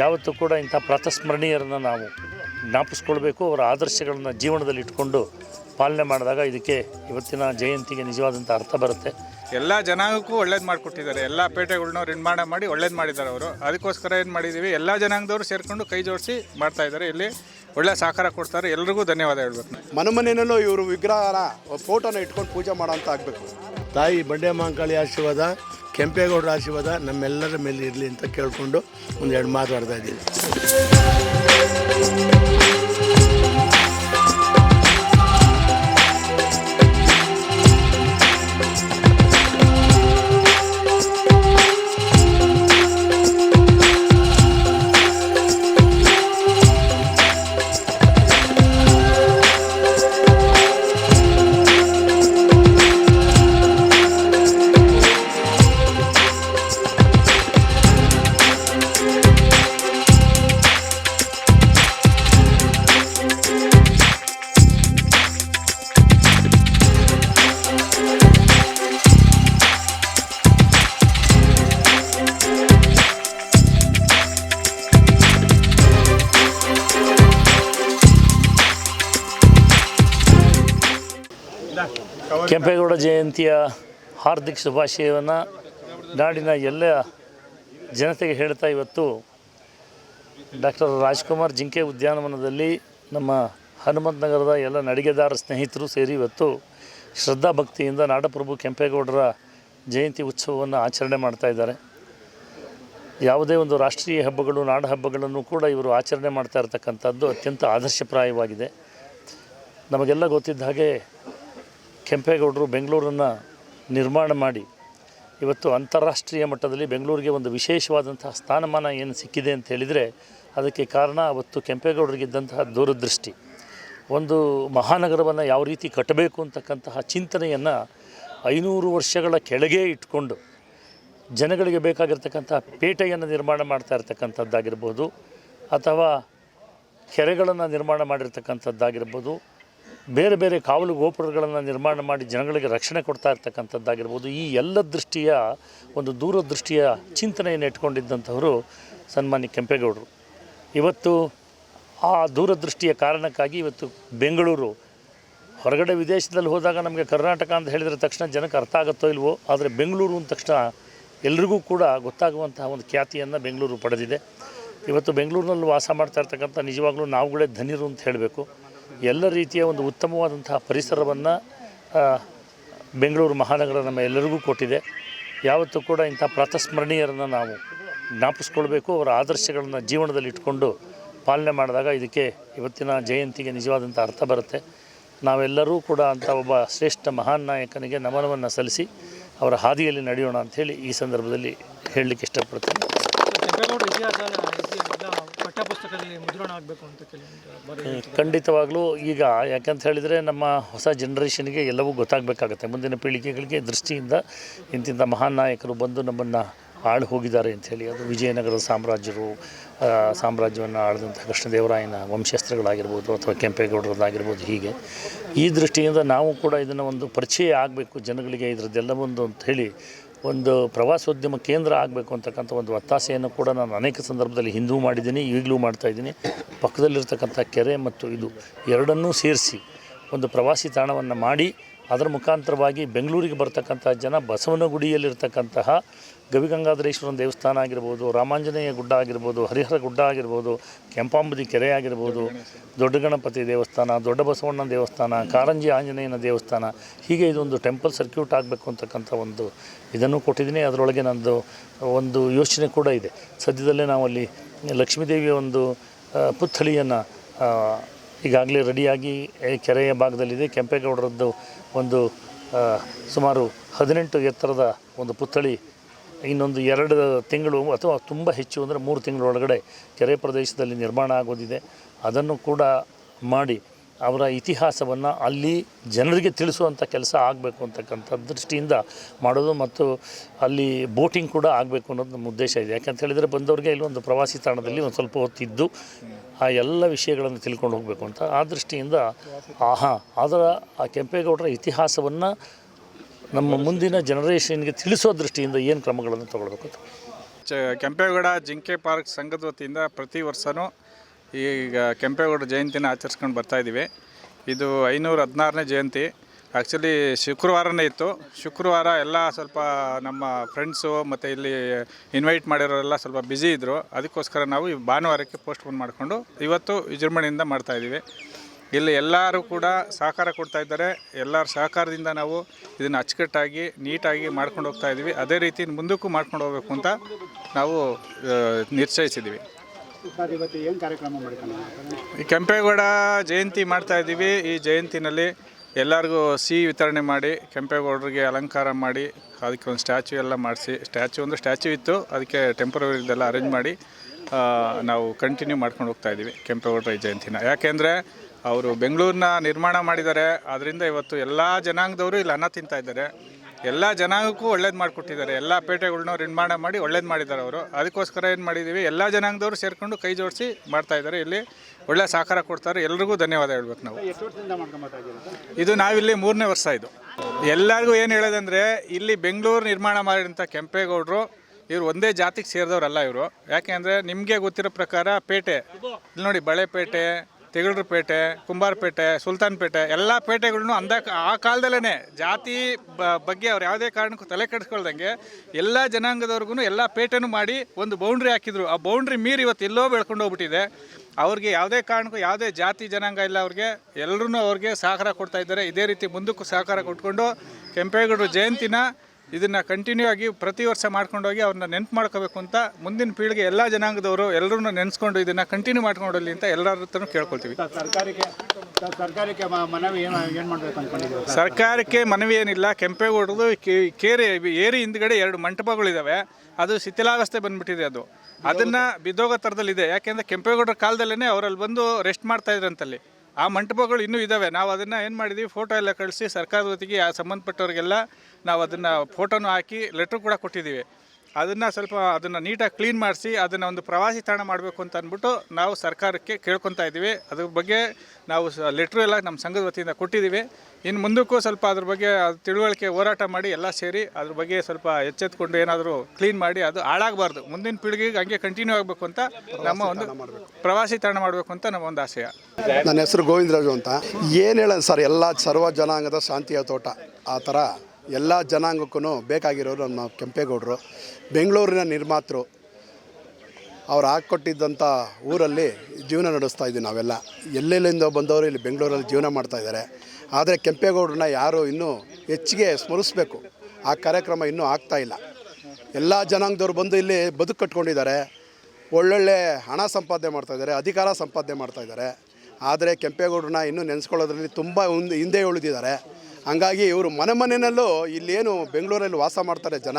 ಯಾವತ್ತೂ ಕೂಡ ಇಂಥ ಪ್ರಾತಸ್ಮರಣೀಯರನ್ನು ನಾವು ಜ್ಞಾಪಿಸ್ಕೊಳ್ಬೇಕು ಅವರ ಆದರ್ಶಗಳನ್ನು ಜೀವನದಲ್ಲಿ ಇಟ್ಕೊಂಡು ಪಾಲನೆ ಮಾಡಿದಾಗ ಇದಕ್ಕೆ ಇವತ್ತಿನ ಜಯಂತಿಗೆ ನಿಜವಾದಂಥ ಅರ್ಥ ಬರುತ್ತೆ. ಎಲ್ಲ ಜನಾಂಗಕ್ಕೂ ಒಳ್ಳೇದು ಮಾಡಿಕೊಟ್ಟಿದ್ದಾರೆ. ಎಲ್ಲ ಪೇಟೆಗಳನ್ನ ನಿರ್ಮಾಣ ಮಾಡಿ ಒಳ್ಳೇದು ಮಾಡಿದ್ದಾರೆ ಅವರು. ಅದಕ್ಕೋಸ್ಕರ ಏನು ಮಾಡಿದ್ದೀವಿ ಎಲ್ಲ ಜನಾಂಗದವರು ಸೇರಿಕೊಂಡು ಕೈ ಜೋಡಿಸಿ ಮಾಡ್ತಾ ಇದ್ದಾರೆ. ಇಲ್ಲಿ ಒಳ್ಳೆ ಸಹಕಾರ ಕೊಡ್ತಾರೆ. ಎಲ್ರಿಗೂ ಧನ್ಯವಾದ ಹೇಳ್ಬೇಕು ನಾನು. ಮನೆ ಮನೆಯಲ್ಲೂ ಇವರು ವಿಗ್ರಹನ ಫೋಟೋನ ಇಟ್ಕೊಂಡು ಪೂಜೆ ಮಾಡೋಂಥ ಅಂತ ಆಗಬೇಕು. ತಾಯಿ ಬಂಡೆ ಮಾಂಕಾಳಿ ಆಶೀರ್ವಾದ. ಕೆಂಪೇಗೌಡರ ಆಶೀರ್ವಾದ ನಮ್ಮೆಲ್ಲರ ಮೇಲೆ ಇರಲಿ ಅಂತ ಕೇಳಿಕೊಂಡು ಒಂದೆರಡು ಮಾತಾಡ್ತಾ ಇದ್ದೀನಿ. ಕೆಂಪೇಗೌಡ ಜಯಂತಿಯ ಹಾರ್ದಿಕ ಶುಭಾಶಯವನ್ನು ನಾಡಿನ ಎಲ್ಲ ಜನತೆಗೆ ಹೇಳ್ತಾ ಇವತ್ತು ಡಾಕ್ಟರ್ ರಾಜ್ಕುಮಾರ್ ಜಿಂಕೆ ಉದ್ಯಾನವನದಲ್ಲಿ ನಮ್ಮ ಹನುಮಂತ ನಗರದ ಎಲ್ಲ ನಡಿಗೆದಾರ ಸ್ನೇಹಿತರು ಸೇರಿ ಇವತ್ತು ಶ್ರದ್ಧಾ ಭಕ್ತಿಯಿಂದ ನಾಡಪ್ರಭು ಕೆಂಪೇಗೌಡರ ಜಯಂತಿ ಉತ್ಸವವನ್ನು ಆಚರಣೆ ಮಾಡ್ತಾ ಇದ್ದಾರೆ. ಯಾವುದೇ ಒಂದು ರಾಷ್ಟ್ರೀಯ ಹಬ್ಬಗಳು, ನಾಡ ಹಬ್ಬಗಳನ್ನು ಕೂಡ ಇವರು ಆಚರಣೆ ಮಾಡ್ತಾ ಇರತಕ್ಕಂಥದ್ದು ಅತ್ಯಂತ ಆದರ್ಶಪ್ರಾಯವಾಗಿದೆ. ನಮಗೆಲ್ಲ ಗೊತ್ತಿದ್ದ ಹಾಗೆ ಕೆಂಪೇಗೌಡರು ಬೆಂಗಳೂರನ್ನು ನಿರ್ಮಾಣ ಮಾಡಿ, ಇವತ್ತು ಅಂತಾರಾಷ್ಟ್ರೀಯ ಮಟ್ಟದಲ್ಲಿ ಬೆಂಗಳೂರಿಗೆ ಒಂದು ವಿಶೇಷವಾದಂತಹ ಸ್ಥಾನಮಾನ ಏನು ಸಿಕ್ಕಿದೆ ಅಂತ ಹೇಳಿದರೆ ಅದಕ್ಕೆ ಕಾರಣ ಅವತ್ತು ಕೆಂಪೇಗೌಡರಿಗಿದ್ದಂತಹ ದೂರದೃಷ್ಟಿ. ಒಂದು ಮಹಾನಗರವನ್ನು ಯಾವ ರೀತಿ ಕಟ್ಟಬೇಕು ಅಂತಕ್ಕಂತಹ ಚಿಂತನೆಯನ್ನು ಐನೂರು ವರ್ಷಗಳ ಕೆಳಗೆ ಇಟ್ಕೊಂಡು ಜನಗಳಿಗೆ ಬೇಕಾಗಿರ್ತಕ್ಕಂತಹ ಪೇಟೆಯನ್ನು ನಿರ್ಮಾಣ ಮಾಡ್ತಾ ಇರತಕ್ಕಂಥದ್ದಾಗಿರ್ಬೋದು, ಅಥವಾ ಕೆರೆಗಳನ್ನು ನಿರ್ಮಾಣ ಮಾಡಿರ್ತಕ್ಕಂಥದ್ದಾಗಿರ್ಬೋದು ಬೇರೆ ಬೇರೆ ಕಾವಲು ಗೋಪುರಗಳನ್ನು ನಿರ್ಮಾಣ ಮಾಡಿ ಜನಗಳಿಗೆ ರಕ್ಷಣೆ ಕೊಡ್ತಾ ಇರ್ತಕ್ಕಂಥದ್ದಾಗಿರ್ಬೋದು, ಈ ಎಲ್ಲ ದೃಷ್ಟಿಯ ಒಂದು ದೂರದೃಷ್ಟಿಯ ಚಿಂತನೆಯನ್ನು ಇಟ್ಕೊಂಡಿದ್ದಂಥವರು ಸನ್ಮಾನ್ಯ ಕೆಂಪೇಗೌಡರು. ಇವತ್ತು ಆ ದೂರದೃಷ್ಟಿಯ ಕಾರಣಕ್ಕಾಗಿ ಇವತ್ತು ಬೆಂಗಳೂರು, ಹೊರಗಡೆ ವಿದೇಶದಲ್ಲಿ ಹೋದಾಗ ನಮಗೆ ಕರ್ನಾಟಕ ಅಂತ ಹೇಳಿದರೆ ತಕ್ಷಣ ಜನಕ್ಕೆ ಅರ್ಥ ಆಗುತ್ತೋ ಇಲ್ವೋ, ಆದರೆ ಬೆಂಗಳೂರು ಅಂದ ತಕ್ಷಣ ಎಲ್ರಿಗೂ ಕೂಡ ಗೊತ್ತಾಗುವಂತಹ ಒಂದು ಖ್ಯಾತಿಯನ್ನು ಬೆಂಗಳೂರು ಪಡೆದಿದೆ. ಇವತ್ತು ಬೆಂಗಳೂರಿನಲ್ಲಿ ವಾಸ ಮಾಡ್ತಾ ಇರ್ತಕ್ಕಂಥ ನಿಜವಾಗ್ಲೂ ನಾವುಗಳೇ ಧನ್ಯರು ಅಂತ ಹೇಳಬೇಕು. ಎಲ್ಲ ರೀತಿಯ ಒಂದು ಉತ್ತಮವಾದಂತಹ ಪರಿಸರವನ್ನು ಬೆಂಗಳೂರು ಮಹಾನಗರ ನಮ್ಮ ಎಲ್ಲರಿಗೂ ಕೊಟ್ಟಿದೆ. ಯಾವತ್ತೂ ಕೂಡ ಇಂಥ ಪ್ರಾತಸ್ಮರಣೀಯರನ್ನು ನಾವು ಜ್ಞಾಪಿಸ್ಕೊಳ್ಬೇಕು. ಅವರ ಆದರ್ಶಗಳನ್ನು ಜೀವನದಲ್ಲಿ ಇಟ್ಕೊಂಡು ಪಾಲನೆ ಮಾಡಿದಾಗ ಇದಕ್ಕೆ ಇವತ್ತಿನ ಜಯಂತಿಗೆ ನಿಜವಾದಂಥ ಅರ್ಥ ಬರುತ್ತೆ. ನಾವೆಲ್ಲರೂ ಕೂಡ ಅಂಥ ಒಬ್ಬ ಶ್ರೇಷ್ಠ ಮಹಾನ್ ನಾಯಕನಿಗೆ ನಮನವನ್ನು ಸಲ್ಲಿಸಿ ಅವರ ಹಾದಿಯಲ್ಲಿ ನಡೆಯೋಣ ಅಂಥೇಳಿ ಈ ಸಂದರ್ಭದಲ್ಲಿ ಹೇಳಲಿಕ್ಕೆ ಇಷ್ಟಪಡ್ತೀನಿ. ಪಠ್ಯಪುಸ್ತಕದಲ್ಲಿ ಮುದ್ರಣ ಆಗಬೇಕು ಅಂತ ಖಂಡಿತವಾಗ್ಲೂ ಈಗ ಯಾಕಂತ ಹೇಳಿದರೆ ನಮ್ಮ ಹೊಸ ಜನ್ರೇಷನ್ಗೆ ಎಲ್ಲವೂ ಗೊತ್ತಾಗಬೇಕಾಗತ್ತೆ. ಮುಂದಿನ ಪೀಳಿಗೆಗಳಿಗೆ ದೃಷ್ಟಿಯಿಂದ ಇಂತಿಂಥ ಮಹಾನ್ ನಾಯಕರು ಬಂದು ನಮ್ಮನ್ನು ಆಳು ಹೋಗಿದ್ದಾರೆ ಅಂಥೇಳಿ ಅದು ವಿಜಯನಗರದ ಸಾಮ್ರಾಜ್ಯರು ಸಾಮ್ರಾಜ್ಯವನ್ನು ಆಳಿದಂಥ ಕೃಷ್ಣದೇವರಾಯನ ವಂಶಸ್ತ್ರಗಳಾಗಿರ್ಬೋದು ಅಥವಾ ಕೆಂಪೇಗೌಡರದ್ದಾಗಿರ್ಬೋದು ಹೀಗೆ. ಈ ದೃಷ್ಟಿಯಿಂದ ನಾವು ಕೂಡ ಇದನ್ನು ಒಂದು ಪರಿಚಯ ಆಗಬೇಕು ಜನಗಳಿಗೆ ಇದರದ್ದೆಲ್ಲ ಒಂದು ಅಂತ ಹೇಳಿ ಒಂದು ಪ್ರವಾಸೋದ್ಯಮ ಕೇಂದ್ರ ಆಗಬೇಕು ಅಂತಕ್ಕಂಥ ಒಂದು ಒತ್ತಾಸೆಯನ್ನು ಕೂಡ ನಾನು ಅನೇಕ ಸಂದರ್ಭದಲ್ಲಿ ಹಿಂದೂ ಮಾಡಿದ್ದೀನಿ, ಈಗಲೂ ಮಾಡ್ತಾ ಇದ್ದೀನಿ. ಪಕ್ಕದಲ್ಲಿರ್ತಕ್ಕಂಥ ಕೆರೆ ಮತ್ತು ಇದು ಎರಡನ್ನೂ ಸೇರಿಸಿ ಒಂದು ಪ್ರವಾಸಿ ತಾಣವನ್ನು ಮಾಡಿ ಅದರ ಮುಖಾಂತರವಾಗಿ ಬೆಂಗಳೂರಿಗೆ ಬರ್ತಕ್ಕಂಥ ಜನ ಬಸವನಗುಡಿಯಲ್ಲಿರ್ತಕ್ಕಂತಹ ಗವಿಗಂಗಾಧರೇಶ್ವರನ ದೇವಸ್ಥಾನ ಆಗಿರ್ಬೋದು, ರಾಮಾಂಜನೇಯ ಗುಡ್ಡ ಆಗಿರ್ಬೋದು, ಹರಿಹರ ಗುಡ್ಡ ಆಗಿರ್ಬೋದು, ಕೆಂಪಾಂಬುದಿ ಕೆರೆ ಆಗಿರ್ಬೋದು ದೊಡ್ಡ ಗಣಪತಿ ದೇವಸ್ಥಾನ, ದೊಡ್ಡ ಬಸವಣ್ಣ ದೇವಸ್ಥಾನ, ಕಾರಂಜಿ ಆಂಜನೇಯನ ದೇವಸ್ಥಾನ, ಹೀಗೆ ಇದೊಂದು ಟೆಂಪಲ್ ಸರ್ಕ್ಯೂಟ್ ಆಗಬೇಕು ಅಂತಕ್ಕಂಥ ಒಂದು ಇದನ್ನು ಕೊಟ್ಟಿದ್ದೀನಿ. ಅದರೊಳಗೆ ನಂದು ಒಂದು ಯೋಚನೆ ಕೂಡ ಇದೆ. ಸದ್ಯದಲ್ಲೇ ನಾವು ಅಲ್ಲಿ ಲಕ್ಷ್ಮೀದೇವಿಯ ಒಂದು ಪುತ್ಥಳಿಯನ್ನು ಈಗಾಗಲೇ ರೆಡಿಯಾಗಿ ಕೆರೆಯ ಭಾಗದಲ್ಲಿದೆ. ಕೆಂಪೇಗೌಡರದ್ದು ಒಂದು ಸುಮಾರು ಹದಿನೆಂಟು ಎತ್ತರದ ಒಂದು ಪುತ್ಥಳಿ. ಇನ್ನೊಂದು ಎರಡು ತಿಂಗಳು ಅಥವಾ ತುಂಬ ಹೆಚ್ಚು ಅಂದರೆ ಮೂರು ತಿಂಗಳೊಳಗಡೆ ಕೆರೆ ಪ್ರದೇಶದಲ್ಲಿ ನಿರ್ಮಾಣ ಆಗೋದಿದೆ. ಅದನ್ನು ಕೂಡ ಮಾಡಿ ಅವರ ಇತಿಹಾಸವನ್ನು ಅಲ್ಲಿ ಜನರಿಗೆ ತಿಳಿಸುವಂಥ ಕೆಲಸ ಆಗಬೇಕು ಅಂತಕ್ಕಂಥ ದೃಷ್ಟಿಯಿಂದ ಮಾಡೋದು ಮತ್ತು ಅಲ್ಲಿ ಬೋಟಿಂಗ್ ಕೂಡ ಆಗಬೇಕು ಅನ್ನೋದು ನಮ್ಮ ಉದ್ದೇಶ ಇದೆ. ಯಾಕಂತ ಹೇಳಿದರೆ ಬಂದವರಿಗೆ ಒಂದು ಪ್ರವಾಸಿ ತಾಣದಲ್ಲಿ ಒಂದು ಸ್ವಲ್ಪ ಹೊತ್ತಿದ್ದು ಆ ಎಲ್ಲ ವಿಷಯಗಳನ್ನು ತಿಳ್ಕೊಂಡು ಹೋಗಬೇಕು ಅಂತ ಆ ದೃಷ್ಟಿಯಿಂದ ಆಹಾ ಅದರ ಆ ಕೆಂಪೇಗೌಡರ ಇತಿಹಾಸವನ್ನು ನಮ್ಮ ಮುಂದಿನ ಜನರೇಷನ್ಗೆ ತಿಳಿಸೋ ದೃಷ್ಟಿಯಿಂದ ಏನು ಕ್ರಮಗಳನ್ನು ತಗೊಳ್ಬೇಕು ಚ ಕೆಂಪೇಗೌಡ ಜಿಂಕೆ ಪಾರ್ಕ್ ಸಂಘದ ವತಿಯಿಂದ ಪ್ರತಿ ವರ್ಷವೂ ಈಗ ಕೆಂಪೇಗೌಡ ಜಯಂತಿನ ಆಚರಿಸ್ಕೊಂಡು ಬರ್ತಾ ಇದ್ದೀವಿ. ಇದು ಐನೂರ ಹದಿನಾರನೇ ಜಯಂತಿ. ಆ್ಯಕ್ಚುಲಿ ಶುಕ್ರವಾರನೇ ಇತ್ತು. ಶುಕ್ರವಾರ ಎಲ್ಲ ಸ್ವಲ್ಪ ನಮ್ಮ ಫ್ರೆಂಡ್ಸು ಮತ್ತು ಇಲ್ಲಿ ಇನ್ವೈಟ್ ಮಾಡಿರೋರೆಲ್ಲ ಸ್ವಲ್ಪ ಬ್ಯುಸಿ ಇದ್ದರು ಅದಕ್ಕೋಸ್ಕರ ನಾವು ಈ ಭಾನುವಾರಕ್ಕೆ ಪೋಸ್ಟ್ಪೋನ್ ಮಾಡಿಕೊಂಡು ಇವತ್ತು ವಿಜೃಂಭಣೆಯಿಂದ ಮಾಡ್ತಾಯಿದ್ದೀವಿ ಇಲ್ಲಿ ಎಲ್ಲರೂ ಕೂಡ ಸಹಕಾರ ಕೊಡ್ತಾ ಇದ್ದಾರೆ. ಎಲ್ಲರ ಸಹಕಾರದಿಂದ ನಾವು ಇದನ್ನು ಅಚ್ಚುಕಟ್ಟಾಗಿ, ನೀಟಾಗಿ ಮಾಡ್ಕೊಂಡು ಹೋಗ್ತಾ ಇದ್ದೀವಿ. ಅದೇ ರೀತಿ ಮುಂದಕ್ಕೂ ಮಾಡ್ಕೊಂಡು ಹೋಗಬೇಕು ಅಂತ ನಾವು ಈ ಕೆಂಪೇಗೌಡ ಜಯಂತಿ ಮಾಡ್ತಾ ಇದ್ದೀವಿ. ಈ ಜಯಂತಿನಲ್ಲಿ ಎಲ್ಲರಿಗೂ ಸಿಹಿ ವಿತರಣೆ ಮಾಡಿ, ಕೆಂಪೇಗೌಡರಿಗೆ ಅಲಂಕಾರ ಮಾಡಿ, ಅದಕ್ಕೆ ಒಂದು ಸ್ಟ್ಯಾಚು ಎಲ್ಲ ಮಾಡಿಸಿ ಸ್ಟ್ಯಾಚು ಒಂದು ಸ್ಟ್ಯಾಚು ಇತ್ತು, ಅದಕ್ಕೆ ಟೆಂಪರರಿ ಇದೆಲ್ಲ ಅರೇಂಜ್ ಮಾಡಿ ನಾವು ಕಂಟಿನ್ಯೂ ಮಾಡ್ಕೊಂಡು ಹೋಗ್ತಾ ಇದ್ದೀವಿ ಕೆಂಪೇಗೌಡರ ಈ ಜಯಂತಿನ. ಯಾಕೆಂದರೆ ಅವರು ಬೆಂಗಳೂರನ್ನ ನಿರ್ಮಾಣ ಮಾಡಿದ್ದಾರೆ. ಅದರಿಂದ ಇವತ್ತು ಎಲ್ಲ ಜನಾಂಗದವರು ಇಲ್ಲಿ ಅನ್ನ ತಿಂತಾ ಇದ್ದಾರೆ. ಎಲ್ಲ ಜನಾಂಗಕ್ಕೂ ಒಳ್ಳೇದು ಮಾಡಿಕೊಟ್ಟಿದ್ದಾರೆ. ಎಲ್ಲ ಪೇಟೆಗಳನ್ನ ನಿರ್ಮಾಣ ಮಾಡಿ ಒಳ್ಳೇದು ಮಾಡಿದ್ದಾರೆ ಅವರು. ಅದಕ್ಕೋಸ್ಕರ ಏನು ಮಾಡಿದ್ದೀವಿ ಎಲ್ಲ ಜನಾಂಗದವರು ಸೇರಿಕೊಂಡು ಕೈ ಜೋಡಿಸಿ ಮಾಡ್ತಾ ಇದ್ದಾರೆ. ಇಲ್ಲಿ ಒಳ್ಳೆ ಸಹಕಾರ ಕೊಡ್ತಾರೆ. ಎಲ್ರಿಗೂ ಧನ್ಯವಾದ ಹೇಳ್ಬೇಕು ನಾವು. ಇದು ನಾವಿಲ್ಲಿ ಮೂರನೇ ವರ್ಷ ಇದು. ಎಲ್ಲರಿಗೂ ಏನು ಹೇಳೋದಂದರೆ ಇಲ್ಲಿ ಬೆಂಗಳೂರು ನಿರ್ಮಾಣ ಮಾಡಿದಂಥ ಕೆಂಪೇಗೌಡರು ಇವರು ಒಂದೇ ಜಾತಿಗೆ ಸೇರಿದವರಲ್ಲ ಇವರು. ಯಾಕೆ ಅಂದರೆ ನಿಮಗೆ ಗೊತ್ತಿರೋ ಪ್ರಕಾರ ಪೇಟೆ. ಇಲ್ಲಿ ನೋಡಿ ಬಳೆಪೇಟೆ ಪೇಟೆ ಕುಂಬಾರಪೇಟೆ, ಸುಲ್ತಾನ್ಪೇಟೆ ಎಲ್ಲ ಪೇಟೆಗಳನ್ನು ಅಂದ ಆ ಕಾಲದಲ್ಲೇ ಜಾತಿ ಬಗ್ಗೆ ಅವ್ರು ಯಾವುದೇ ಕಾರಣಕ್ಕೂ ತಲೆ ಕೆಡಿಸ್ಕೊಳ್ದಂಗೆ ಎಲ್ಲ ಜನಾಂಗದವ್ರಿಗೂ ಎಲ್ಲ ಪೇಟೆನೂ ಮಾಡಿ ಒಂದು ಬೌಂಡ್ರಿ ಹಾಕಿದ್ರು. ಆ ಬೌಂಡ್ರಿ ಮೀರಿ ಇವತ್ತು ಎಲ್ಲೋ ಬೆಳ್ಕೊಂಡು ಹೋಗ್ಬಿಟ್ಟಿದೆ. ಅವ್ರಿಗೆ ಯಾವುದೇ ಕಾರಣಕ್ಕೂ ಯಾವುದೇ ಜಾತಿ ಜನಾಂಗ ಇಲ್ಲ ಅವ್ರಿಗೆ. ಎಲ್ಲರೂ ಅವ್ರಿಗೆ ಸಹಕಾರ ಕೊಡ್ತಾ ಇದ್ದಾರೆ. ಇದೇ ರೀತಿ ಮುಂದಕ್ಕೂ ಸಹಕಾರ ಕೊಟ್ಕೊಂಡು ಕೆಂಪೇಗೌಡರು ಜಯಂತಿನ ಇದನ್ನು ಕಂಟಿನ್ಯೂ ಆಗಿ ಪ್ರತಿ ವರ್ಷ ಮಾಡ್ಕೊಂಡೋಗಿ ಅವ್ರನ್ನ ನೆನ್ಪು ಮಾಡ್ಕೋಬೇಕು ಅಂತ ಮುಂದಿನ ಪೀಳಿಗೆ ಎಲ್ಲ ಜನಾಂಗದವರು ಎಲ್ಲರೂ ನೆನೆಸ್ಕೊಂಡು ಇದನ್ನು ಕಂಟಿನ್ಯೂ ಮಾಡ್ಕೊಂಡೋಗಲಿ ಅಂತ ಎಲ್ಲರ ಹತ್ರನೂ ಕೇಳ್ಕೊಳ್ತೀವಿ. ಸರ್ಕಾರಕ್ಕೆ ಮನವಿ ಏನು ಮಾಡಬೇಕು ಸರ್ಕಾರಕ್ಕೆ ಮನವಿ ಏನಿಲ್ಲ ಕೆಂಪೇಗೌಡದು ಕೇರಿ ಏರಿ ಹಿಂದ್ಗಡೆ ಎರಡು ಮಂಟಪಗಳಿದ್ದಾವೆ ಅದು ಶಿಥಿಲಾವಸ್ಥೆ ಬಂದ್ಬಿಟ್ಟಿದೆ ಅದು. ಅದನ್ನು ಬಿದ್ದೋಗೋ ಥರದಲ್ಲಿದೆ. ಯಾಕೆಂದರೆ ಕೆಂಪೇಗೌಡರ ಕಾಲದಲ್ಲೇ ಅವರಲ್ಲಿ ಬಂದು ರೆಸ್ಟ್ ಮಾಡ್ತಾ ಇದ್ರಂತಲ್ಲಿ. ಆ ಮಂಟಪಗಳು ಇನ್ನೂ ಇದ್ದಾವೆ ನಾವು ಅದನ್ನು ಏನು ಮಾಡಿದ್ವಿ ಫೋಟೋ ಎಲ್ಲ ಕಳಿಸಿ ಸರ್ಕಾರದ ವತಿಗೆ ಆ ಸಂಬಂಧಪಟ್ಟವ್ರಿಗೆಲ್ಲ ನಾವು ಅದನ್ನು ಫೋಟೋನು ಹಾಕಿ ಲೆಟ್ರ್ ಕೂಡ ಕೊಟ್ಟಿದ್ದೀವಿ ಅದನ್ನು ಸ್ವಲ್ಪ ಅದನ್ನು ನೀಟಾಗಿ ಕ್ಲೀನ್ ಮಾಡಿಸಿ ಅದನ್ನು ಒಂದು ಪ್ರವಾಸಿ ತಾಣ ಮಾಡಬೇಕು ಅಂತ ಅಂದ್ಬಿಟ್ಟು ನಾವು ಸರ್ಕಾರಕ್ಕೆ ಕೇಳ್ಕೊತಾ ಇದ್ದೀವಿ. ಅದ್ರ ಬಗ್ಗೆ ನಾವು ಸ ಲೆಟ್ರು ಎಲ್ಲ ನಮ್ಮ ಸಂಘದ ವತಿಯಿಂದ ಕೊಟ್ಟಿದ್ದೀವಿ. ಇನ್ನು ಮುಂದಕ್ಕೂ ಸ್ವಲ್ಪ ಅದ್ರ ಬಗ್ಗೆ ಅದು ತಿಳುವಳಿಕೆ ಹೋರಾಟ ಮಾಡಿ ಎಲ್ಲ ಸೇರಿ ಅದ್ರ ಬಗ್ಗೆ ಸ್ವಲ್ಪ ಎಚ್ಚೆತ್ಕೊಂಡು ಏನಾದರೂ ಕ್ಲೀನ್ ಮಾಡಿ ಅದು ಹಾಳಾಗಬಾರ್ದು. ಮುಂದಿನ ಪೀಳಿಗೆಗೆ ಹಂಗೆ ಕಂಟಿನ್ಯೂ ಆಗಬೇಕು ಅಂತ ನಮ್ಮ ಒಂದು ಪ್ರವಾಸಿ ತಾಣ ಮಾಡಬೇಕು ಅಂತ ನಮ್ಮ ಒಂದು ಆಶಯ. ನನ್ನ ಹೆಸರು ಗೋವಿಂದರಾಜು ಅಂತ. ಏನು ಹೇಳೋದು ಸರ್ ಎಲ್ಲ ಸರ್ವ ಜನಾಂಗದ ಶಾಂತಿಯ ತೋಟ. ಆ ಥರ ಎಲ್ಲ ಜನಾಂಗಕ್ಕೂ ಬೇಕಾಗಿರೋರು ನಮ್ಮ ಕೆಂಪೇಗೌಡರು, ಬೆಂಗಳೂರಿನ ನಿರ್ಮಾತೃ. ಅವ್ರು ಹಾಕ್ಕೊಟ್ಟಿದ್ದಂಥ ಊರಲ್ಲಿ ಜೀವನ ನಡೆಸ್ತಾ ಇದ್ದೀವಿ ನಾವೆಲ್ಲ. ಎಲ್ಲೆಲ್ಲಿಂದ ಬಂದವರು ಇಲ್ಲಿ ಬೆಂಗಳೂರಲ್ಲಿ ಜೀವನ ಮಾಡ್ತಾ ಇದ್ದಾರೆ. ಆದರೆ ಕೆಂಪೇಗೌಡರನ್ನ ಯಾರು ಇನ್ನೂ ಹೆಚ್ಚಿಗೆ ಸ್ಮರಿಸಬೇಕು. ಆ ಕಾರ್ಯಕ್ರಮ ಇನ್ನೂ ಇಲ್ಲ. ಎಲ್ಲ ಜನಾಂಗದವ್ರು ಬಂದು ಇಲ್ಲಿ ಬದುಕು ಕಟ್ಕೊಂಡಿದ್ದಾರೆ. ಒಳ್ಳೊಳ್ಳೆ ಹಣ ಸಂಪಾದನೆ ಮಾಡ್ತಾ ಇದ್ದಾರೆ, ಅಧಿಕಾರ ಸಂಪಾದನೆ ಮಾಡ್ತಾ ಇದ್ದಾರೆ. ಆದರೆ ಕೆಂಪೇಗೌಡರನ್ನ ಇನ್ನೂ ನೆನೆಸ್ಕೊಳ್ಳೋದ್ರಲ್ಲಿ ತುಂಬ ಹಿಂದೆ ಉಳಿದಿದ್ದಾರೆ. ಹಂಗಾಗಿ ಇವರು ಮನೆ ಮನೆಯಲ್ಲೂ ಇಲ್ಲೇನು ಬೆಂಗಳೂರಲ್ಲಿ ವಾಸ ಮಾಡ್ತಾರೆ ಜನ.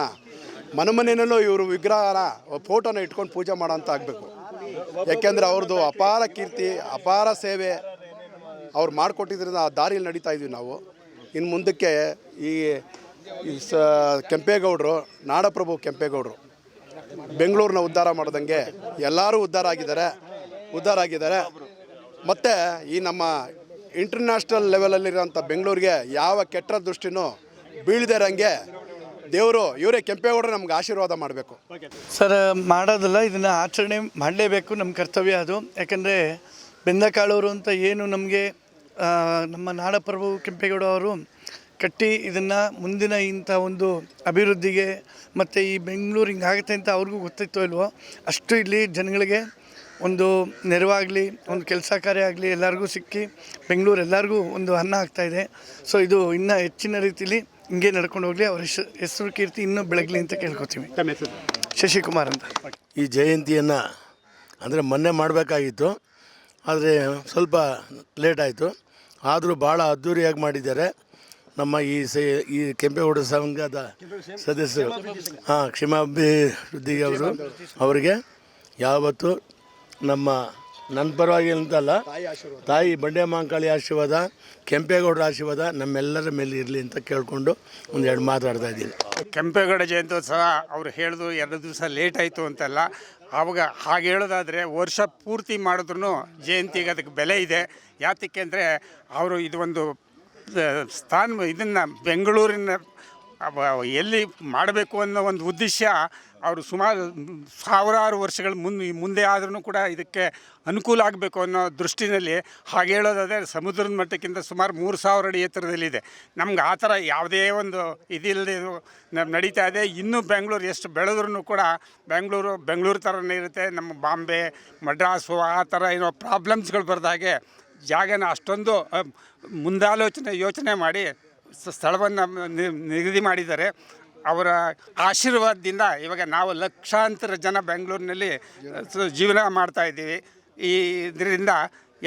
ಮನೆ ಮನೆಯಲ್ಲೂ ಇವರು ವಿಗ್ರಹನ, ಫೋಟೋನ ಇಟ್ಕೊಂಡು ಪೂಜೆ ಮಾಡೋಂಥ ಆಗಬೇಕು. ಯಾಕೆಂದರೆ ಅವ್ರದ್ದು ಅಪಾರ ಕೀರ್ತಿ, ಅಪಾರ ಸೇವೆ ಅವ್ರು ಮಾಡಿಕೊಟ್ಟಿದ್ರಿಂದ ಆ ದಾರಿಯಲ್ಲಿ ನಡೀತಾ ಇದ್ದೀವಿ ನಾವು. ಇನ್ನು ಮುಂದಕ್ಕೆ ಈ ಸ, ಕೆಂಪೇಗೌಡರು, ನಾಡಪ್ರಭು ಕೆಂಪೇಗೌಡರು, ಬೆಂಗಳೂರನ್ನ ಉದ್ಧಾರ ಮಾಡ್ದಂಗೆ ಎಲ್ಲರೂ ಉದ್ಧಾರ ಆಗಿದ್ದಾರೆ ಉದ್ಧಾರ ಆಗಿದ್ದಾರೆ. ಮತ್ತು ಈ ನಮ್ಮ ಇಂಟರ್ನ್ಯಾಷನಲ್ ಲೆವೆಲಲ್ಲಿರುವಂಥ ಬೆಂಗಳೂರಿಗೆ ಯಾವ ಕೆಟ್ಟ ದೃಷ್ಟಿನೂ ಬೀಳದಿರಂಗೆ ದೇವರು, ಇವರೇ ಕೆಂಪೇಗೌಡರು ನಮ್ಗೆ ಆಶೀರ್ವಾದ ಮಾಡಬೇಕು. ಸರ್, ಮಾಡೋದಲ್ಲ, ಇದನ್ನು ಆಚರಣೆ ಮಾಡಲೇಬೇಕು, ನಮ್ಮ ಕರ್ತವ್ಯ ಅದು. ಯಾಕಂದರೆ ಬೆಂದಕಾಳೂರು ಅಂತ ಏನು ನಮಗೆ ನಮ್ಮ ನಾಡಪ್ರಭು ಕೆಂಪೇಗೌಡ ಅವರು ಕಟ್ಟಿ ಇದನ್ನು ಮುಂದಿನ ಇಂಥ ಒಂದು ಅಭಿವೃದ್ಧಿಗೆ ಮತ್ತು ಈ ಬೆಂಗಳೂರು ಹಿಂಗಾಗುತ್ತೆ ಅಂತ ಅವ್ರಿಗೂ ಗೊತ್ತಿತ್ತೋ ಇಲ್ವೋ, ಅಷ್ಟು ಇಲ್ಲಿ ಜನಗಳಿಗೆ ಒಂದು ನೆರವಾಗಲಿ ಒಂದು ಕೆಲಸ ಕಾರ್ಯ ಆಗಲಿ ಎಲ್ಲರಿಗೂ ಸಿಕ್ಕಿ ಬೆಂಗಳೂರು ಎಲ್ಲರಿಗೂ ಒಂದು ಅನ್ನ ಆಗ್ತಾಯಿದೆ ಸೊ ಇದು ಇನ್ನೂ ಹೆಚ್ಚಿನ ರೀತಿಯಲ್ಲಿ ಹಿಂಗೆ ನಡ್ಕೊಂಡು ಹೋಗಲಿ ಅವ್ರ ಹೆಸರು ಹೆಸರು ಕೀರ್ತಿ ಇನ್ನೂ ಬೆಳಗಲಿ ಅಂತ ಕೇಳ್ಕೊತೀವಿ. ಶಶಿಕುಮಾರ್ ಅಂತ. ಈ ಜಯಂತಿಯನ್ನು ಅಂದರೆ ಮೊನ್ನೆ ಮಾಡಬೇಕಾಗಿತ್ತು ಆದರೆ ಸ್ವಲ್ಪ ಲೇಟ್ ಆಯಿತು. ಆದರೂ ಭಾಳ ಅದ್ಧೂರಿಯಾಗಿ ಮಾಡಿದ್ದಾರೆ ನಮ್ಮ ಈ ಸೈ ಈ ಕೆಂಪೇಗೌಡ ಸಂಘದ ಸದಸ್ಯರು. ಹಾಂ ಕ್ಷಮಾಭಿವೃದ್ಧಿಗೆ ಅವರು ಅವರಿಗೆ. ಯಾವತ್ತು ನಮ್ಮ ನನ್ನ ಪರವಾಗಿ ಅಂತಲ್ಲ, ತಾಯಿ ಬಂಡೆ ಮಾಂಕಾಳಿ ಆಶೀರ್ವಾದ, ಕೆಂಪೇಗೌಡರ ಆಶೀರ್ವಾದ ನಮ್ಮೆಲ್ಲರ ಮೇಲೆ ಇರಲಿ ಅಂತ ಕೇಳಿಕೊಂಡು ಒಂದೆರಡು ಮಾತಾಡ್ತಾ ಇದ್ದೀನಿ. ಕೆಂಪೇಗೌಡ ಜಯಂತ್ಯೋತ್ಸವ ಅವ್ರು ಹೇಳಿದ್ರು ಎರಡು ದಿವಸ ಲೇಟ್ ಆಯಿತು ಅಂತಲ್ಲ ಆವಾಗ ಹಾಗೆ ಹೇಳೋದಾದರೆ ವರ್ಷ ಪೂರ್ತಿ ಮಾಡಿದ್ರು ಜಯಂತಿಗೆ ಅದಕ್ಕೆ ಬೆಲೆ ಇದೆ. ಯಾತಕ್ಕೆ ಅಂದರೆ, ಅವರು ಇದು ಒಂದು ಸ್ಥಾನ, ಇದನ್ನು ಬೆಂಗಳೂರಿನ ಎಲ್ಲಿ ಮಾಡಬೇಕು ಅನ್ನೋ ಒಂದು ಉದ್ದೇಶ ಅವರು ಸುಮಾರು ಸಾವಿರಾರು ವರ್ಷಗಳ ಮುಂದೆ ಮುಂದೆ ಆದ್ರೂ ಕೂಡ ಇದಕ್ಕೆ ಅನುಕೂಲ ಆಗಬೇಕು ಅನ್ನೋ ದೃಷ್ಟಿನಲ್ಲಿ ಹಾಗೆ ಹೇಳೋದಾದರೆ ಸಮುದ್ರದ ಮಟ್ಟಕ್ಕಿಂತ ಸುಮಾರು ಮೂರು ಸಾವಿರ ಅಡಿ ಎತ್ತರದಲ್ಲಿದೆ. ನಮ್ಗೆ ಆ ಥರ ಯಾವುದೇ ಒಂದು ಇದಿಲ್ಲದೆ ನಾವು ನಡೀತಾ ಇದೆ. ಇನ್ನೂ ಬೆಂಗಳೂರು ಎಷ್ಟು ಬೆಳೆದ್ರೂ ಕೂಡ ಬೆಂಗಳೂರು ಬೆಂಗಳೂರು ಥರನೇ ಇರುತ್ತೆ. ನಮ್ಮ ಬಾಂಬೆ, ಮಡ್ರಾಸು ಆ ಥರ ಏನೋ ಪ್ರಾಬ್ಲಮ್ಸ್ಗಳು ಬರೆದಾಗೆ ಜಾಗನ ಅಷ್ಟೊಂದು ಮುಂದಾಲೋಚನೆ, ಯೋಚನೆ ಮಾಡಿ ಸ್ಥಳವನ್ನು ನಿಗದಿ ಮಾಡಿದ್ದಾರೆ. ಅವರ ಆಶೀರ್ವಾದದಿಂದ ಇವಾಗ ನಾವು ಲಕ್ಷಾಂತರ ಜನ ಬೆಂಗಳೂರಿನಲ್ಲಿ ಜೀವನ ಮಾಡ್ತಾ ಇದ್ದೀವಿ. ಈ ಇದರಿಂದ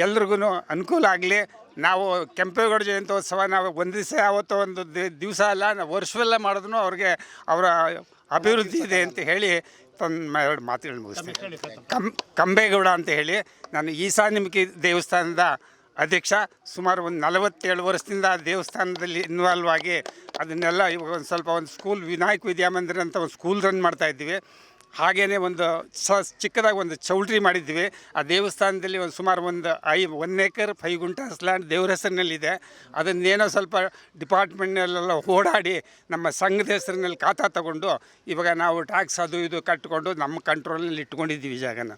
ಎಲ್ರಿಗೂ ಅನುಕೂಲ ಆಗಲಿ. ನಾವು ಕೆಂಪೇಗೌಡ ಜಯಂತ್ಯೋತ್ಸವ ನಾವು ಒಂದು ದಿವಸ ಯಾವತ್ತೋ ಒಂದು ದಿವಸ ಅಲ್ಲ ನಾವು ವರ್ಷವೆಲ್ಲ ಮಾಡಿದ್ರು ಅವ್ರಿಗೆ ಅವರ ಅಭಿವೃದ್ಧಿ ಇದೆ ಅಂತ ಹೇಳಿ ತನ್ನ ಎರಡು ಮಾತುಗಳು ಮುಗಿಸ್ತೀನಿ. ಕಂ ಕಂಬೇಗೌಡ ಅಂತ ಹೇಳಿ ನಾನು ಈಶಾನ್ಯಮುಖಿ ದೇವಸ್ಥಾನದ ಅಧ್ಯಕ್ಷ, ಸುಮಾರು ಒಂದು ನಲವತ್ತೇಳು ವರ್ಷದಿಂದ ಆ ದೇವಸ್ಥಾನದಲ್ಲಿ ಇನ್ವಾಲ್ವ್ ಆಗಿ ಅದನ್ನೆಲ್ಲ ಇವಾಗ ಒಂದು ಸ್ವಲ್ಪ ಒಂದು ಸ್ಕೂಲ್ ವಿನಾಯಕ್ ವಿದ್ಯಾಮಂದಿರ ಅಂತ ಒಂದು ಸ್ಕೂಲ್ ರನ್ ಮಾಡ್ತಾ ಇದ್ದೀವಿ. ಹಾಗೆಯೇ ಒಂದು ಸ, ಚಿಕ್ಕದಾಗಿ ಒಂದು ಚೌಲ್ಟ್ರಿ ಮಾಡಿದ್ವಿ ಆ ದೇವಸ್ಥಾನದಲ್ಲಿ ಒಂದು ಸುಮಾರು ಒಂದು I one acre five guntas land ದೇವ್ರ ಹೆಸರಿನಲ್ಲಿದೆ. ಅದನ್ನೇನೋ ಸ್ವಲ್ಪ ಡಿಪಾರ್ಟ್ಮೆಂಟ್ನಲ್ಲೆಲ್ಲ ಓಡಾಡಿ ನಮ್ಮ ಸಂಘದ ಹೆಸರಿನಲ್ಲಿ ಖಾತಾ ತಗೊಂಡು ಇವಾಗ ನಾವು ಟ್ಯಾಕ್ಸ್ ಅದು ಇದು ಕಟ್ಟಿಕೊಂಡು ನಮ್ಮ ಕಂಟ್ರೋಲ್ನಲ್ಲಿ ಇಟ್ಕೊಂಡಿದ್ದೀವಿ ಜಾಗನ.